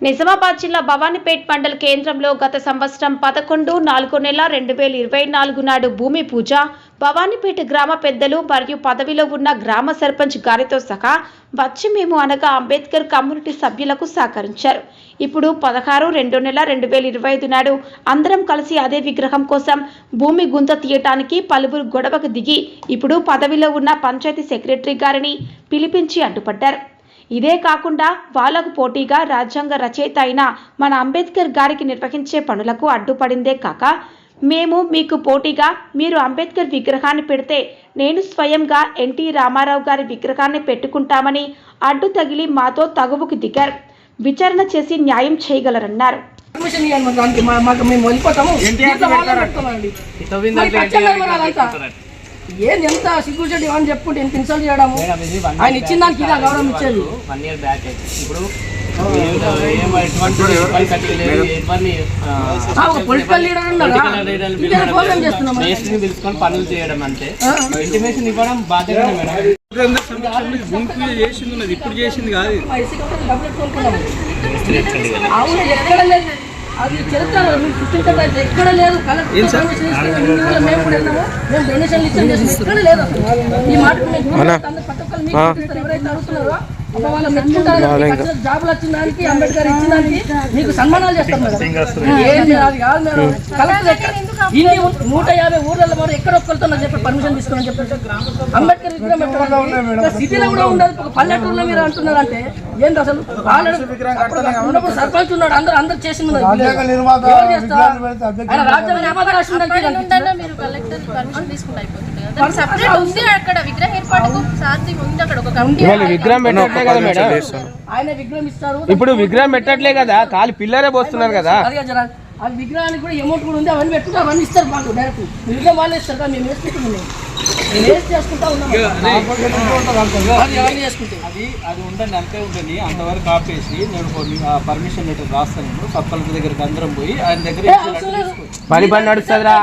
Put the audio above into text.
నిజామాబాద్ జిల్లా భవానీపేట్ మండల కేంద్రంలో గత సంవత్సరం పదకొండు నాలుగో నెల రెండు వేల ఇరవై నాలుగు నాడు భూమి పూజ భవానీపేట గ్రామ పెద్దలు మరియు పదవిలో ఉన్న గ్రామ సర్పంచ్ గారితో సహా వచ్చి మేము అనగా అంబేద్కర్ కమ్యూనిటీ సభ్యులకు సహకరించారు. ఇప్పుడు పదహారు రెండో నెల రెండు వేల ఇరవై ఐదు నాడు అందరం కలిసి అదే విగ్రహం కోసం భూమి గుంత తీయటానికి పలువురు గొడవకు దిగి ఇప్పుడు పదవిలో ఉన్న పంచాయతీ సెక్రటరీ గారిని పిలిపించి అడ్డుపడ్డారు ఇదే కాకుండా వాళ్ళకు పోటీగా రాజ్యాంగ రచయిత అయిన మన అంబేద్కర్ గారికి నిర్వహించే పనులకు అడ్డుపడిందే కాక మేము మీకు పోటీగా మీరు అంబేద్కర్ విగ్రహాన్ని పెడితే నేను స్వయంగా ఎన్టీ రామారావు గారి విగ్రహాన్ని పెట్టుకుంటామని అడ్డు తగిలి మాతో తగువుకు దిగారు. విచారణ చేసి న్యాయం చేయగలరన్నారు. మేము ఏంది ఎంత సిగ్గుచెడ్డి అని చెప్పుకుంటే ఎంత ఇన్సల్ట్ చేయడము. ఇది ఆయన ఇచ్చిన దానికి ఇలా గౌరవం ఇచ్చేది వన్ ఇయర్ బ్యాక్ ఇప్పుడు పొలిటికల్ లీడర్ పిలుచుకొని పనులు చేయడం అంతే. ఆ. ఇంటిమేషన్ ఇవ్వడం బాధ్యత చేసింది ఉన్నది. ఇప్పుడు చేసింది కాదు ఇది. అవును ఎక్కడ లేదు. అది సృష్టించడం ఎక్కడ లేదు. మేము ఇందులో మేము కూడా వెళ్ళాము మేము డొనేషన్లు ఇచ్చాం. చేసాం ఎక్కడ లేదు ఈ మాట మేము అందరూ ప్రతి ఒక్కరు మీకు చూపిస్తారు. ఎవరైతే అడుగుతున్నారో అబ్బా వాళ్ళ మెచ్చుకుంటారు మీకు వచ్చిన జాబులు వచ్చిన దానికి అంబేద్కర్ ఇచ్చిన దానికి మీకు సన్మానాలు చేస్తాం మేడం. ఏం చేయాలి కాదు మేడం. కలెక్టర్ ఎక్కడ? ఇన్ని నూట యాభై ఊర్లలో మరి ఎక్కడ ఒక్కరితో నాకు చెప్పి పర్మిషన్ తీసుకుని చెప్పి అంబేద్కర్ విగ్రహం సిటీలో కూడా ఉండదు ఒక పల్లెటూరులో మీరు అంటున్నారు అంటే ఏంటి అసలు? ఉన్నప్పుడు సర్పంచ్ ఉన్నాడు అందరూ అందరూ కమిటీ విగ్రహం పెట్టట్లే కదా మేడం? ఆయన విగ్రహం ఇస్తారు. ఇప్పుడు విగ్రహం పెట్టట్లే కదా కాలి పిల్లరే పోస్తున్నారు కదా. ఆ విగ్రహానికి కూడా అమౌంట్ కూడా ఉంది. అవన్నీ పెట్టుకుంటే అవన్నీ ఇస్తారు మాకు డైరెక్ట్ విగ్రహం వాళ్ళే ఇస్తారు కదా మేము వేసుకుంటున్నాం మేము. చేసుకుంటా ఉన్నాం అది. అవన్నీ చేసుకుంటాం అది అది ఉండండి అంతే ఉండండి. అంతవరకు ఆపేసి నేను కొన్ని పర్మిషన్ లెటర్ రాస్తాను సబ్ కలెక్టర్ దగ్గరికి అందరం పోయి ఆయన దగ్గర పని పని నడుస్తుందిరా.